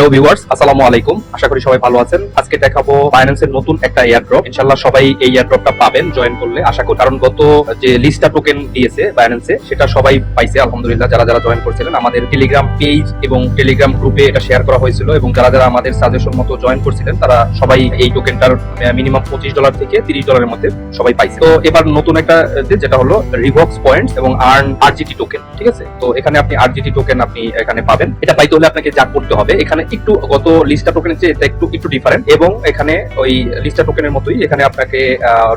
Hello viewers আসসালামু আলাইকুম। আশা করি সবাই ভালো আছেন। আজকে দেখাবো ফাইন্যান্সের নতুন একটা এয়ারড্রপ ইনশাআল্লাহ সবাই এই এয়ারড্রপটা পাবেন জয়েন করলে আশা করি। কারণ গত যে লিস্টটা টোকেন দিয়েছে ফাইন্যান্সে সেটা সবাই পাইছে। আলহামদুলিল্লাহ, যারা যারা জয়েন করছিলেন, আমাদের টেলিগ্রাম পেজ এবং টেলিগ্রাম গ্রুপে এটা শেয়ার করা হয়েছিল এবং যারা যারা আমাদের সাজেশন মতো জয়েন করছিলেন, তারা সবাই এই টোকেনটার মিনিমাম পঁচিশ ডলার থেকে তিরিশ ডলারের মধ্যে সবাই পাইছে। তো এবার নতুন একটা যেটা হলো রিভক্স পয়েন্টস এবং আর্ন আরজিটি টোকেন ঠিক আছে? তো এখানে আপনি আরজিটি টোকেন আপনি এখানে পাবেন। এটা পাইতে হলে আপনাকে যা করতে হবে, এখানে একটু গত লিস্টা টোকেনের চেয়ে এটা একটু একটু ডিফারেন্ট এবং এখানে ওই লিস্টা টোকেনের মতোই এখানে আপনাকে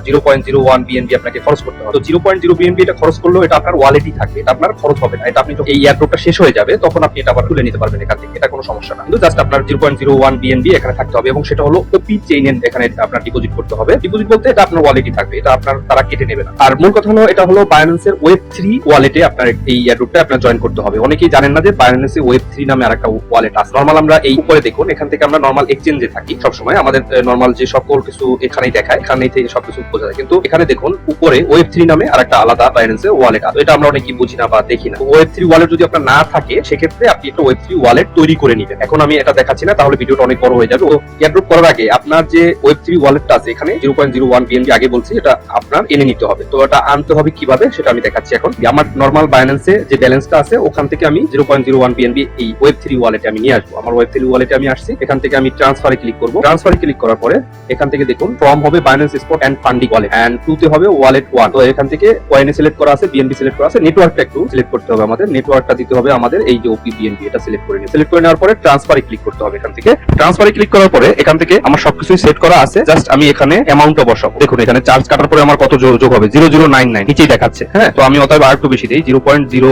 zero point zero one BNB আপনাকে খরচ করতে হবে। তো জিরো পয়েন্ট জিরো বিএনবি এটা খরচ করলেও এটা আপনার ওয়ালেটই থাকবে, এটা আপনার খরচ হবে না। এটা আপনি এই এয়ারড্রপটা শেষ হয়ে যাবে, তখন আপনি এটা আবার তুলে নিতে পারবেন এখান থেকে। এটা কোনো সমস্যা না। কিন্তু জাস্ট আপনার zero point zero one BNB এখানে থাকতে হবে এবং সেটা হলো ওপি চেইন এখানে আপনার ডিপোজিট করতে হবে। ডিপোজিট বলতে এটা আপনার ওয়ালেটই থাকবে, এটা আপনার, তারা কেটে নেবে না। আর মূল কথা হলো এটা হলো বাইন্যান্সের ওয়েব থ্রি ওয়ালেটে আপনার এই এয়ারড্রপটা আপনার জয়েন করতে হবে। অনেকেই জানেন না যে বাইন্যান্সে ওয়েব থ্রি নামে আরেকটা ওয়ালেট আছে। নর্মাল আমরা এই উপরে দেখুন, এখান থেকে আমরা নর্মাল এক্সচেঞ্জে থাকি সবসময়। আমাদের নর্মাল যে সকল কিছু এখানেই দেখায়, এখানেই থেকে সবকিছু বোঝা যায়। কিন্তু এখানে দেখুন, উপরে ওয়েব থ্রি নামে আরেকটা আলাদা বাইন্যান্সে ওয়ালেট আছে। এটা আমরা অনেকেই বুঝি না বা দেখি না। ওয়েব থ্রি ওয়ালেট যদি আপনার না থাকে, সেক্ষেত্রে আপনি একটা ওয়েব থ্রি ওয়ালেট তৈরি করে নিবেন। এখন আমি এটা দেখাচ্ছি না, তাহলে ভিডিওটা অনেক বড় হয়ে যাবে। তো এয়ারড্রপ করার আগে আপনার যে ওয়েব থ্রি ওয়ালেটটা আছে এখানে zero point zero one BNB আগে বলছি, এটা আপনার এনে নিতে হবে। তো এটা আনতে হবে কীভাবে, সেটা আমি দেখাচ্ছি এখন। আমার নর্মাল বাইন্যান্সে যে ব্যালেন্সটা আছে, ওখান থেকে আমি zero point zero one BNB এই ওয়েব থ্রি ওয়ালেটে আমি নিয়ে আসব। আমার ওয়েব থ্রি ওয়ালেটে আমি আসছি, এখান থেকে আমি ট্রান্সফারে ক্লিক করব। ট্রান্সফারে ক্লিক করার পরে এখান থেকে দেখুন ফর্ম হবে Binance spot and funding wallet and to তে হবে ওয়ালেট ওয়ান তো এখান থেকে ওয়াইনে সিলেক্ট করা আছে বিএনবি সিলেক্ট করা আছে নেটওয়ার্কটা একটু সিলেক্ট করতে হবে আমাদের নেটওয়ার্কটা দিতে হবে আমাদের, এই যে ওপি বিএনবি এটা সিলেক্ট করে নিয়ে। সিলেক্ট করে নেওয়ার পরে ট্রান্সফারে ক্লিক করতে হবে এখান থেকে। ট্রান্সফারে ক্লিক করার পরে এখান থেকে আমার সবকিছুই সেট করা আছে জাস্ট আমি এখানে অ্যামাউন্টটা বসাবো। দেখুন, এখানে চার্জ কাটার পরে আমার কত যোগ হবে? জিরো জিরো নাইন নাইন নিচেই দেখাচ্ছে হ্যাঁ? তো আমি অতএব আর একটু বেশি দিই জিরো পয়েন্ট জিরো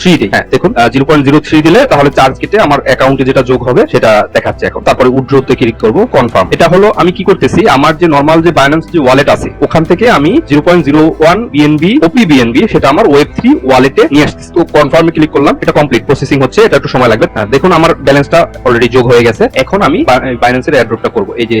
থ্রি দিই হ্যাঁ? দেখুন জিরো পয়েন্ট জিরো থ্রি দিলে তাহলে চার্জ কেটে আমার অ্যাকাউন্টে যেটা যোগ হবে সেটা দেখাচ্ছে এখন। তারপরে উড্রোতে ক্লিক করব কনফার্ম এটা হলো আমি কি করতেছি আমার যে নর্মাল যে বাইন্যান্স যে ওয়ালেট আছে ওখান থেকে আমি zero point zero one BNB OP BNB সেটা আমার ওয়েব থ্রি ওয়ালেটে নিয়ে আসতেছি। তো কনফার্মে ক্লিক করলাম এটা কমপ্লিট প্রসেসিং হচ্ছে এটা একটু সময় লাগবে। হ্যাঁ, দেখুন আমার ব্যালেন্সটা অলরেডি যোগ হয়ে গেছে। এখন আমি বাইন্যান্সের অ্যাড্রপটা করব। এই যে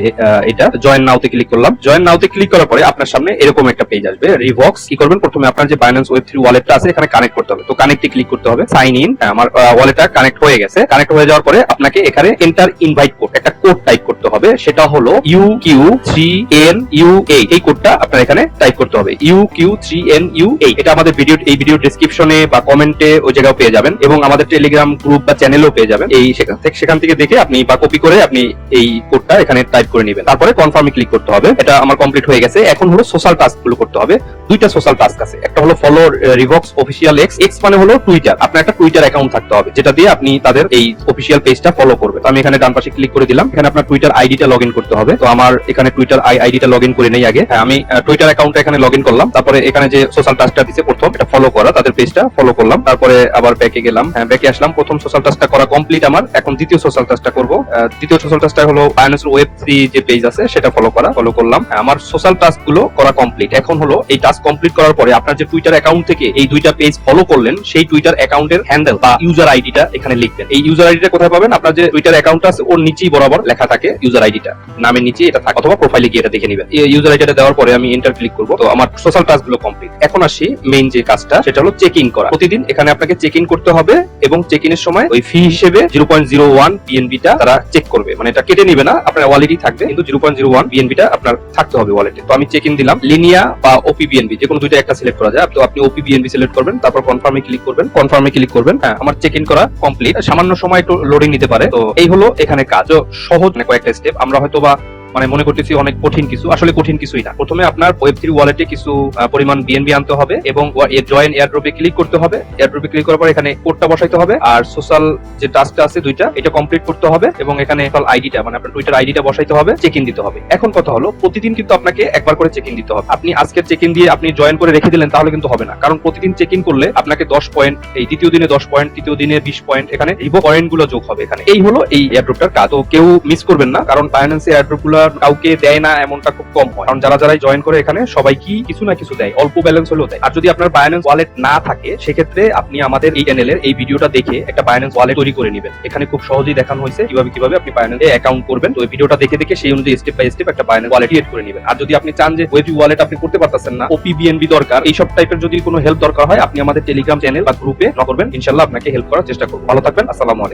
এটা জয়েন নাওতে ক্লিক করলাম। জয়েন নাওতে ক্লিক করার পরে আপনার সামনে এরকম একটা পেজ আসবে রিভক্স কি করবেন? প্রথমে আপনার যে বাইন্যান্স ওয়েব থ্রি ওয়ালেটটা আছে এখানে কানেক্ট করতে হবে। তো কানেক্টে ক্লিক করতে হবে সাইন ইন আমার ওয়ালেটটা কানেক্ট হয়ে গেছে। কানেক্ট হয়ে যাওয়ার পরে আপনাকে এখানে এন্টার ইনভাইট কোড একটা কোড টাইপ করতে হবে, সেটা হলো U Q three N U এই কোডটা আপনার এখানে টাইপ করতে হবে। U Q three N U এটা আমাদের ভিডিও এই ভিডিও ডেসক্রিপশনে বা কমেন্টে ওই জায়গাও পেয়ে যাবেন এবং আমাদের টেলিগ্রাম গ্রুপ বা পেয়ে যাবেন। এই সেখান থেকে সেখান থেকে দেখে আপনি বা কপি করে আপনি এই কোডটা এখানে টাইপ করে নেবেন। তারপরে কনফার্মে ক্লিক করতে হবে। এটা আমার কমপ্লিট হয়ে গেছে। এখন হলো সোশ্যাল টাস্কগুলো করতে হবে। দুইটা সোশ্যাল টাস্ক আছে। একটা হলো follow Revox official X X মানে হলো টুইটার আপনার একটা টুইটার অ্যাকাউন্ট থাকতে হবে, যেটা দিয়ে আপনি তাদের এই অফিসিয়াল পেজটা ফলো করবে আমি এখানে ডান পাশে ক্লিক করে দিলাম। এখানে আপনার টুইটার আইডিটা লগ করতে হবে। তো আমার এখানে টুইটার আইডিটা লগ করে নেই আগে। হ্যাঁ, আমি টুইটার অ্যাকাউন্টটা এখানে লগ করলাম। তারপরে এখানে যে সোশ্যাল টাস্কটা দিছে প্রথম এটা ফলো করা তাদের পেজটা ফলো করলাম। তারপরে আবার ব্যাকে গেলাম। হ্যাঁ ব্যাকে আসলাম। প্রথম সোশ্যাল টাস্কটা করা কমপ্লিট আমার। এখন দ্বিতীয় সোশ্যাল টাস্কটা করব। দ্বিতীয় সোশ্যাল টাস্কটা হলো ফাইন্যান্সিয়াল ওয়েব থ্রি যে পেজ আছে সেটা ফলো করা ফলো করলাম। হ্যাঁ, আমার সোশ্যাল টাস্কগুলো করা কমপ্লিট এখন হলো এই টাস্ক কমপ্লিট করার পরে আপনার যে টুইটার অ্যাকাউন্ট থেকে এই দুইটা পেজ ফলো করলেন সেই টুইটার অ্যাকাউন্টের হ্যান্ডেল বা ইউজার আইডিটা এখানে লিখবেন। এই ইউজার আইডিটা কোথায় পাবেন? আপনার যে টুইটার অ্যাকাউন্ট আছে ওর নিচেই বরাবর লেখা থাকে ইউজার আইডিটা নামের নিচে এটা থাকে, অথবা প্রোফাইলে গিয়ে এটা দেখে নেবেন। এই ইউজার আইডিটা দেওয়ার পরে আমি এন্টার ক্লিক করব, তো আমার সোশ্যাল টাস্কগুলো কমপ্লিট এখন আসি মেইন যে কাজটা, সেটা হলো চেক ইন করা। প্রতিদিন এখানে আপনাকে চেক ইন করতে হবে এবং চেক ইনের সময় ওই ফি হিসেবে জিরো পয়েন্ট জিরো ওয়ান বিএনবিটা তারা চেক করবে। মানে এটা কেটে নিবে না, আপনার ওয়ালেটই থাকবে, কিন্তু জিরো পয়েন্ট জিরো ওয়ান বিএনবিটা আপনার থাকতে হবে ওয়ালেটে তো আমি চেক ইন দিলাম লিনিয়া বা ওপি বিএনবি যে কোনো দুইটা একটা সিলেক্ট করা যায়। তো আপনি ওপি বিএনবি সিলেক্ট করবেন, তারপর কনফার্মে ক্লিক করবেন। কনফার্মে ক্লিক করবেন হ্যাঁ আমার চেক ইন করা কমপ্লিট সামান্য সময় একটু লোডিং নিতে পারে, তো এই হলো এখানে কাজ। সহজ মানে কয়েকটা স্টেপ আমরা হয়তো বা মানে মনে করতেছি অনেক কঠিন কিছু। আসলে কঠিন কিছুই না। প্রথমে আপনার ওয়েব থ্রি ওয়ালেটে কিছু পরিমাণ বিএনবি আনতে হবে এবং জয়েন এয়ারড্রপে ক্লিক করতে হবে। এয়ারড্রপে ক্লিক করার পর এখানে কোডটা বসাইতে হবে। আর সোশ্যাল যে টাস্কটা আছে দুইটা, এটা কমপ্লিট করতে হবে এবং এখানে আইডিটা মানে আপনার টুইটার আইডিটা বসাইতে হবে চেক ইন দিতে হবে। এখন কথা হলো, প্রতিদিন কিন্তু আপনাকে একবার করে চেক ইন দিতে হবে। আপনি আজকের চেক ইন দিয়ে আপনি জয়েন করে রেখে দিলেন, তাহলে কিন্তু হবে না। কারণ প্রতিদিন চেক ইন করলে আপনাকে দশ পয়েন্ট এই দ্বিতীয় দিনে দশ পয়েন্ট তৃতীয় দিনে বিশ পয়েন্ট এখানে রিভো পয়েন্টগুলো যোগ হবে এখানে। এই হলো এই এয়ারড্রপটার কাজ। তো কেউ মিস করবেন না, কারণ ফাইন্যান্সে এয়ারড্রপগুলো কাউকে দেয় না, এমনটা খুব কম হয়। কারণ যারা যারাই জয়েন করে এখানে সবাই কি কিছু না কিছু দেয়। অল্প ব্যালেন্স হলেও দেয়। আর যদি আপনার বায়ানেন্স ওয়ালেট না থাকে, সেক্ষেত্রে আপনি আমাদের এই চ্যানেলের এই ভিডিওটা দেখে একটা বায়ানেন্স ওয়ালেট তৈরি করে নেবেন। এখানে খুব সহজেই দেখানো হয়েছে কীভাবে কীভাবে আপনি বায়ানেন্সে অ্যাকাউন্ট করবেন। তো এই ভিডিওটা দেখে দেখে সেই অনুযায়ী স্টেপ বাই স্টেপ একটা বায়ানেন্স ওয়ালেট ক্রিয়েট করে নেবেন। আর যদি আপনি চান যে ওয়েব ওয়ালেট আপনি করতে পারতেছেন না ওপি বিএনবি দরকার, এইসব টাইপের যদি কোনো হেল্প দরকার হয়, আপনি আমাদের টেলিগ্রাম চ্যানেল বা গ্রুপে করবেন। ইনশাল্লাহ আপনাকে হেল্প করার চেষ্টা করব। ভালো থাকবেন, আসসালামু আলাইকুম।